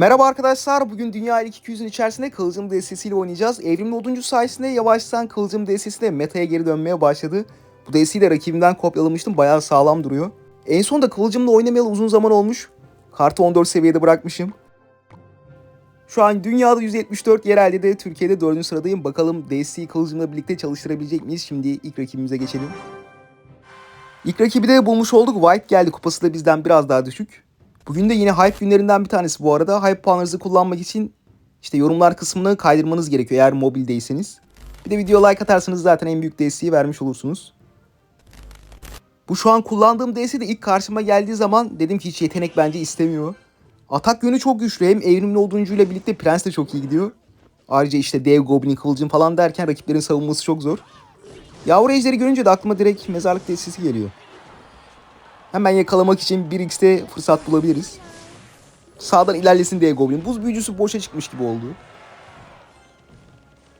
Merhaba arkadaşlar. Bugün Dünya 200'ün içerisinde Kılıcım DS'siyle oynayacağız. Evrimli Oduncu sayesinde yavaştan Kılıcım DS'si de meta'ya geri dönmeye başladı. Bu DS'yi de rakibimden kopyalamıştım. Bayağı sağlam duruyor. En son da Kılıcım'la oynamayalı uzun zaman olmuş. Kartı 14 seviyede bırakmışım. Şu an dünyada 174, yerelde de Türkiye'de 4. sıradayım. Bakalım DS'yi Kılıcım'la birlikte çalıştırabilecek miyiz? Şimdi ilk rakibimize geçelim. İlk rakibi de bulmuş olduk. White geldi. Kupası da bizden biraz daha düşük. Bugün de yine hype günlerinden bir tanesi bu arada. Hype puanlarınızı kullanmak için işte yorumlar kısmını kaydırmanız gerekiyor eğer mobildeyseniz. Bir de video like atarsanız zaten en büyük desteği vermiş olursunuz. Bu şu an kullandığım DS de ilk karşıma geldiği zaman dedim ki hiç yetenek bence istemiyor. Atak yönü çok güçlü. Hem evrimli oduncuyla birlikte Prens de çok iyi gidiyor. Ayrıca işte dev goblin kılıcım falan derken rakiplerin savunması çok zor. Yavru ejderi görünce de aklıma direkt mezarlık tesisi geliyor. Hemen yakalamak için 1x'te fırsat bulabiliriz. Sağdan ilerlesin diye Goblin. Buz büyücüsü boşa çıkmış gibi oldu.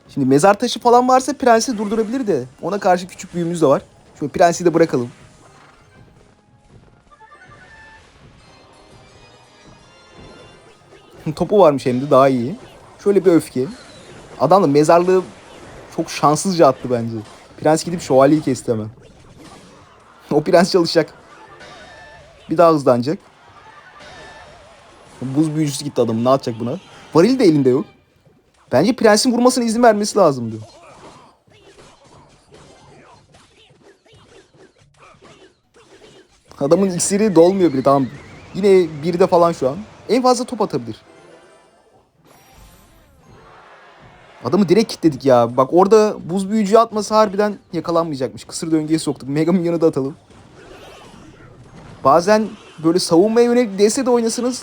Şimdi mezar taşı falan varsa prensi durdurabilir de. Ona karşı küçük büyümüz de var. Şöyle prensi de bırakalım. Topu varmış hem de daha iyi. Şöyle bir öfke. Adam da mezarlığı çok şanssızca attı bence. Prens gidip şövalyeyi kesti hemen. o prens çalışacak. Bir daha hızlanacak. Buz büyücüsü gitti adamın. Ne yapacak buna? Varil de elinde yok. Bence prensin vurmasına izin vermesi lazımdı. Adamın iksiri dolmuyor bile tamam. Yine bir de falan şu an. En fazla top atabilir. Adamı direkt kilitledik ya. Bak orada buz büyücüyü atması harbiden yakalanmayacakmış. Kısır döngüye soktuk. Mega Minyon'u da atalım. Bazen böyle savunmaya yönelik DS de oynasınız.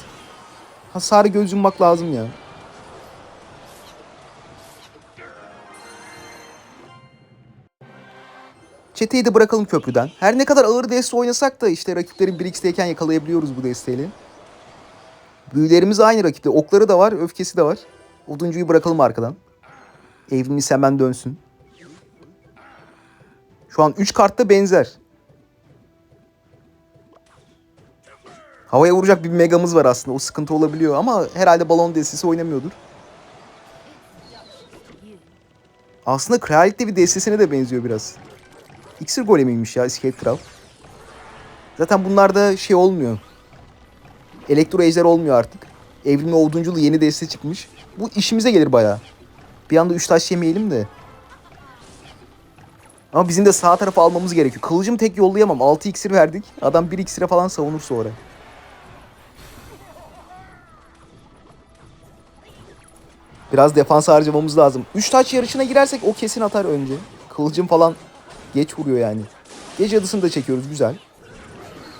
Hasarı göz yummak lazım ya. Çeteyi de bırakalım köprüden. Her ne kadar ağır DS oynasak da işte rakiplerin 1x'teyken yakalayabiliyoruz bu desteğiyle. Büyülerimiz aynı rakipte. Okları da var, öfkesi de var. Oduncuyu bırakalım arkadan. Evrimimiz hemen dönsün. Şu an 3 kartta benzer. Havaya vuracak bir megamız var aslında. O sıkıntı olabiliyor ama herhalde balon destesi oynamıyordur. Aslında Kraliyet'te bir destesine de benziyor biraz. İksir golemiymiş ya İskelet Kral. Zaten bunlarda şey olmuyor. Elektro ejder olmuyor artık. Evrimli odunculu yeni deste çıkmış. Bu işimize gelir bayağı. Bir anda 3 taş yemeyelim de. Ama bizim de sağ tarafa almamız gerekiyor. Kılıcımı tek yollayamam. 6 iksir verdik. Adam 1 iksire falan savunur sonra. Biraz defans harcamamız lazım. 3 taç yarışına girersek o kesin atar önce. Kılıcım falan geç vuruyor yani. Gece adısını da çekiyoruz güzel.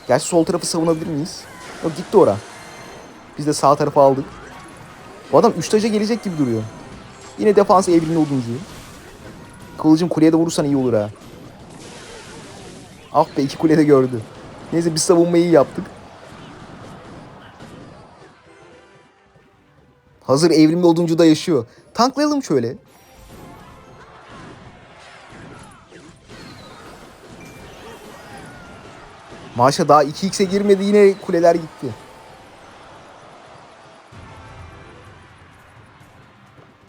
Gerçi sol tarafı savunabilir miyiz? Yok gitti ora. Biz de sağ tarafa aldık. Bu adam 3 taca gelecek gibi duruyor. Yine defans evrimli oduncu. Kılıcım kuleye de vurursan iyi olur ha. Ah be iki kulede gördü. Neyse biz savunmayı iyi yaptık. Hazır evrimli oduncu da yaşıyor. Tanklayalım şöyle. Maşa daha 2x'e girmedi yine kuleler gitti.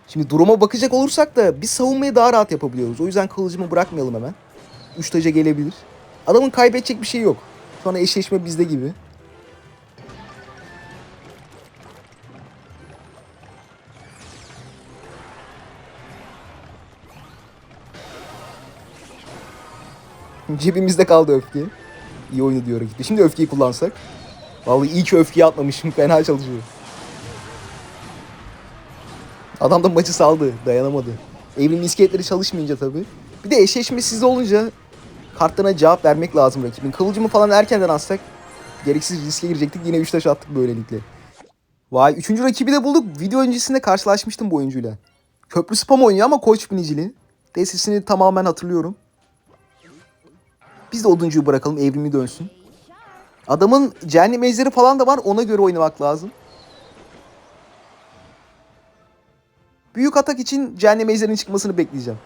Şimdi duruma bakacak olursak da biz savunmayı daha rahat yapabiliyoruz. O yüzden kılıcımı bırakmayalım hemen. Üç taca gelebilir. Adamın kaybedecek bir şey yok. Sonra eşleşme bizde gibi. Cebimizde kaldı öfke. İyi oyunu diyor rakip. Şimdi öfkeyi kullansak. Vallahi iyi ki öfkeyi atmamışım. Fena çalışıyor. Adam da maçı saldı. Dayanamadı. Evrim iskeletleri çalışmayınca tabii. Bir de eşleşme sizde olunca kartlarına cevap vermek lazım rakibin. Kılıcımı falan erkenden atsak gereksiz riske girecektik. Yine 3 taş attık böylelikle. Vay 3. rakibi de bulduk. Video öncesinde karşılaşmıştım bu oyuncuyla. Köprü spam oynuyor ama koç binicili. Desisini tamamen hatırlıyorum. Biz de oduncuyu bırakalım evrimi dönsün. Adamın cehennem ejderi falan da var ona göre oynamak lazım. Büyük atak için cehennem ejderinin çıkmasını bekleyeceğim.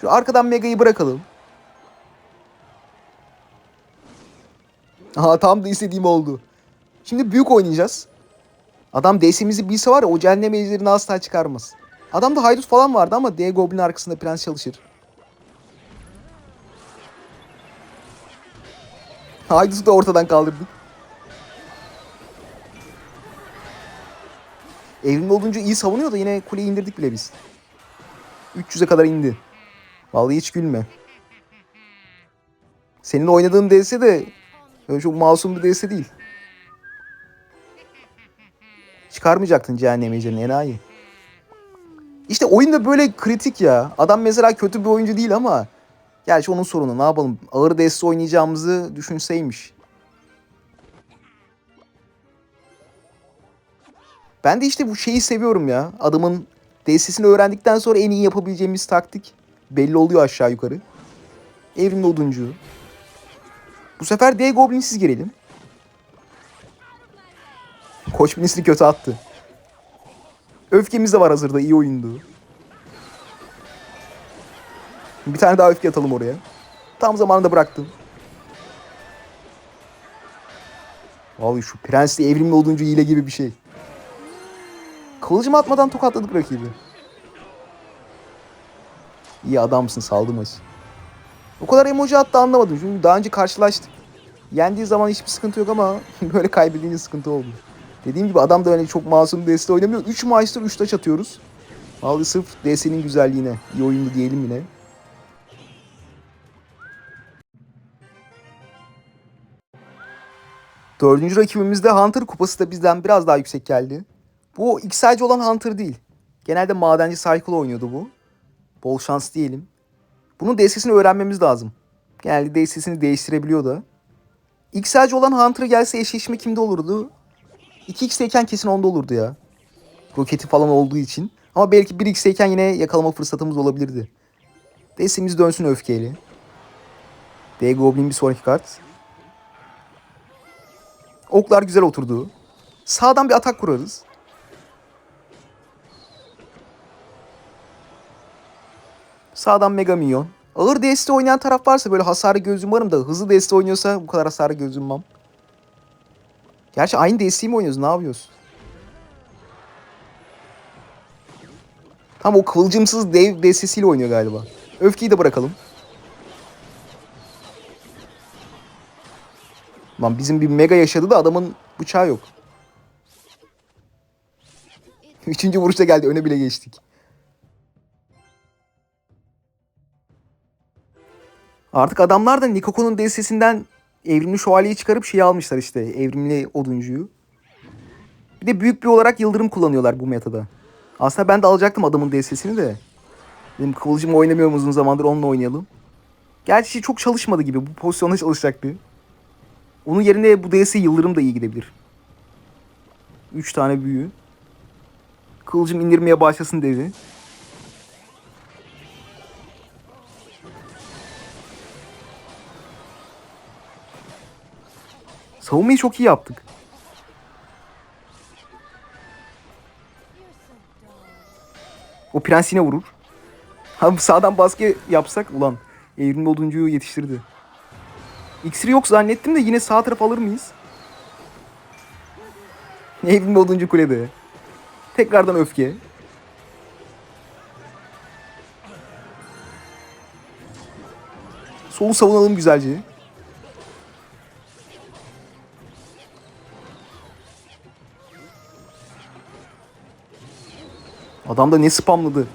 Şu arkadan Mega'yı bırakalım. Aha tam da istediğim oldu. Şimdi büyük oynayacağız. Adam DS'imizi bilse var ya o cehennem ejderini asla çıkarmaz. Adamda haydut falan vardı ama D Goblin arkasında prens çalışır. Haydut'u da ortadan kaldırdık. Evrimli olunca iyi savunuyor da yine kuleyi indirdik bile biz. 300'e kadar indi. Vallahi hiç gülme. Senin oynadığın DS de öyle çok masum bir DS değil. Çıkarmayacaktın cehennem ejderini enayi. İşte oyun da böyle kritik ya. Adam mesela kötü bir oyuncu değil ama gerçi onun sorunu ne yapalım. Ağır DS oynayacağımızı düşünseymiş. Ben de işte bu şeyi seviyorum ya. Adamın DS'sini öğrendikten sonra en iyi yapabileceğimiz taktik belli oluyor aşağı yukarı. Evrimli oduncu. Bu sefer D Goblin'siz girelim. Koç binisini kötü attı. Öfkemiz de var hazırda. iyi oyundu. Bir tane daha öfke atalım oraya. Tam zamanında bıraktım. Vallahi şu prensli evrimli oduncu hile gibi bir şey. Kılıcımı atmadan tokatladık rakibi. İyi adamsın saldı maçı. O kadar emoji attı anlamadım. Çünkü daha önce karşılaştık. Yendiği zaman hiçbir sıkıntı yok ama böyle kaybedince sıkıntı oldu. Dediğim gibi adam da öyle çok masum DS'de oynamıyor. 3 maçtır 3 taç atıyoruz. Vallahi sırf DS'nin güzelliğine. İyi oyundu diyelim yine. Dördüncü rakibimizde Hunter kupası da bizden biraz daha yüksek geldi. Bu XL'ci olan Hunter değil. Genelde madenci Cycle oynuyordu bu. Bol şans diyelim. Bunun DS'sini öğrenmemiz lazım. Genelde DS'sini değiştirebiliyor da. XL'ci olan Hunter gelse eşleşme kimde olurdu? 2x'teyken kesin onda olurdu ya. Roketi falan olduğu için. Ama belki 1x'teyken yine yakalama fırsatımız olabilirdi. DS'imiz dönsün öfkeyle. D Goblin bir sonraki kart. Oklar güzel oturdu. Sağdan bir atak kurarız. Sağdan Mega Minyon. Ağır DS'de oynayan taraf varsa böyle hasarı göz yumarım da hızlı DS'de oynuyorsa bu kadar hasarı göz yummam. Gerçi aynı DS'yi mi oynuyoruz? Ne yapıyoruz? Tam o kıvılcımsız dev DS'siyle oynuyor galiba. Öfkeyi de bırakalım. Lan bizim bir mega yaşadı da adamın bıçağı yok. Üçüncü vuruşta geldi. Öne bile geçtik. Artık adamlar da Nikoko'nun DS'sinden evrimli şövalyeyi çıkarıp şeyi almışlar işte. Evrimli oduncuyu. Bir de büyük bir olarak yıldırım kullanıyorlar bu metada. Aslında ben de alacaktım adamın DS'sini de. Dedim kıvılcım oynamıyorum uzun zamandır onunla oynayalım. Gerçi çok çalışmadı gibi. Bu pozisyonda çalışacaktı. Onun yerine bu DS Yıldırım da iyi gidebilir. 3 tane büyü. Kılıcım indirmeye başlasın dedi. Savunmayı çok iyi yaptık. O prens yine vurur. Ha sağdan baskı yapsak ulan. Evrimli oduncuyu yetiştirdi. İksiri yok zannettim de yine sağ taraf alır mıyız? Evrimli oduncu kulede. Tekrardan öfke. Solu savunalım güzelce. Adam da ne spamladı.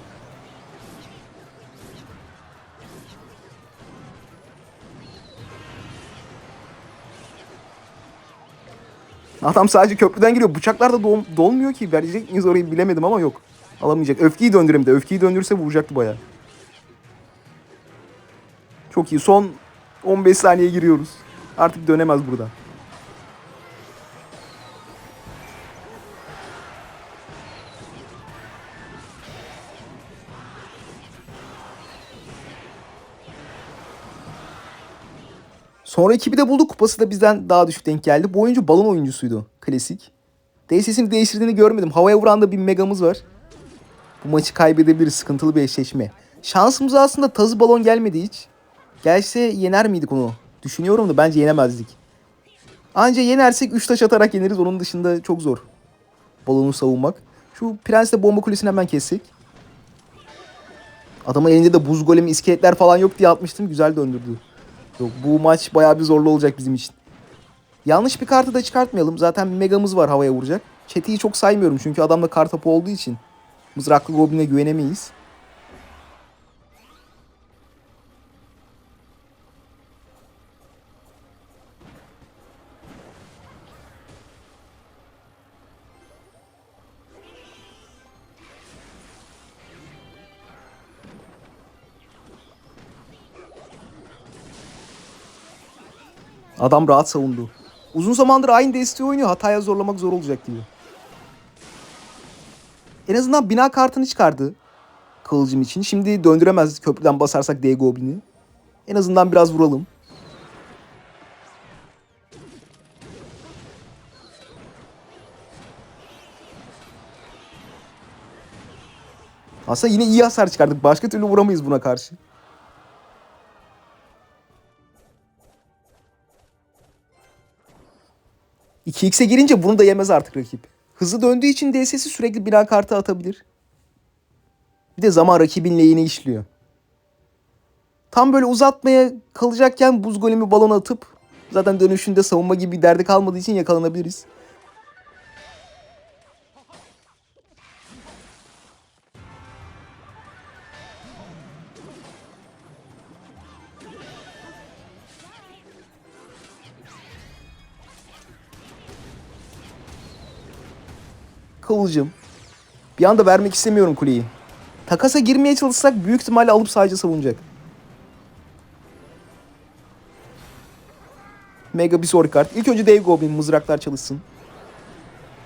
Adam sadece köprüden giriyor. Bıçaklar da dol- dolmuyor ki. Verecek miyiz orayı bilemedim ama yok. Alamayacak. Öfkeyi döndüreyim de. Öfkeyi döndürse vuracaktı bayağı. Çok iyi. Son 15 saniye giriyoruz. Artık dönemez burada. Sonra ekibi de bulduk. Kupası da bizden daha düşük denk geldi. Bu oyuncu balon oyuncusuydu. Klasik. DSS'ini değiştirdiğini görmedim. Havaya vuran da bir megamız var. Bu maçı kaybedebiliriz. Sıkıntılı bir eşleşme. Şansımıza aslında tazı balon gelmedi hiç. Gelse yener miydik onu? Düşünüyorum da bence yenemezdik. Anca yenersek 3 taş atarak yeneriz. Onun dışında çok zor. balonu savunmak. Şu prensle bomba kulesini hemen kessek. Adamın elinde de buz golemi iskeletler falan yok diye atmıştım. Güzel döndürdü. Yok bu maç bayağı bir zorlu olacak bizim için. Yanlış bir kartı da çıkartmayalım. Zaten megamız var havaya vuracak. Chat'i çok saymıyorum çünkü adamda kar olduğu için. Mızraklı Goblin'e güvenemeyiz. Adam rahat savundu. Uzun zamandır aynı desteği oynuyor. Hataya zorlamak zor olacak diyor. En azından bina kartını çıkardı. Kılıcım için. Şimdi döndüremez köprüden basarsak D Goblin'i. En azından biraz vuralım. Aslında yine iyi hasar çıkardık. Başka türlü vuramayız buna karşı. İki x'e girince bunu da yemez artık rakip. Hızlı döndüğü için DS'si sürekli bina kartı atabilir. Bir de zaman rakibin lehine işliyor. Tam böyle uzatmaya kalacakken buz golemi balona atıp zaten dönüşünde savunma gibi bir derdi kalmadığı için yakalanabiliriz. Kıvılcım. Bir anda vermek istemiyorum kuleyi. Takasa girmeye çalışsak büyük ihtimalle alıp sadece savunacak. Mega bir sonraki kart. İlk önce Dev Goblin mızraklar çalışsın.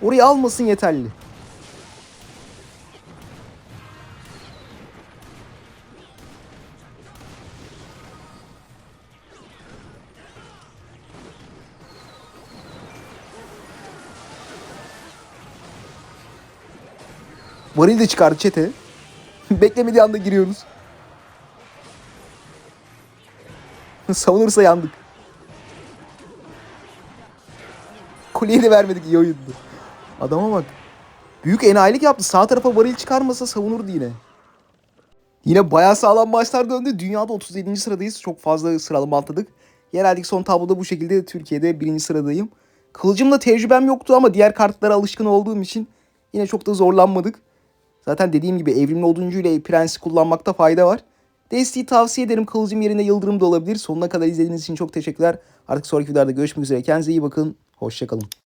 Orayı almasın yeterli. Varil de çıkardı çete. Beklemediği anda giriyoruz. Savunursa yandık. Kuleyi de vermedik iyi oyundu. Adama bak. Büyük enayilik yaptı. Sağ tarafa varil çıkarmasa savunurdu yine. Yine bayağı sağlam maçlar döndü. Dünyada 37. sıradayız. Çok fazla sıralama atladık. Yereldik son tabloda bu şekilde Türkiye'de birinci sıradayım. Kılıcımla tecrübem yoktu ama diğer kartlara alışkın olduğum için yine çok da zorlanmadık. Zaten dediğim gibi evrimli oduncu ile prensi kullanmakta fayda var. Desteği tavsiye ederim. Kılıcım yerine yıldırım da olabilir. Sonuna kadar izlediğiniz için çok teşekkürler. Artık sonraki videolarda görüşmek üzere. Kendinize iyi bakın. Hoşçakalın.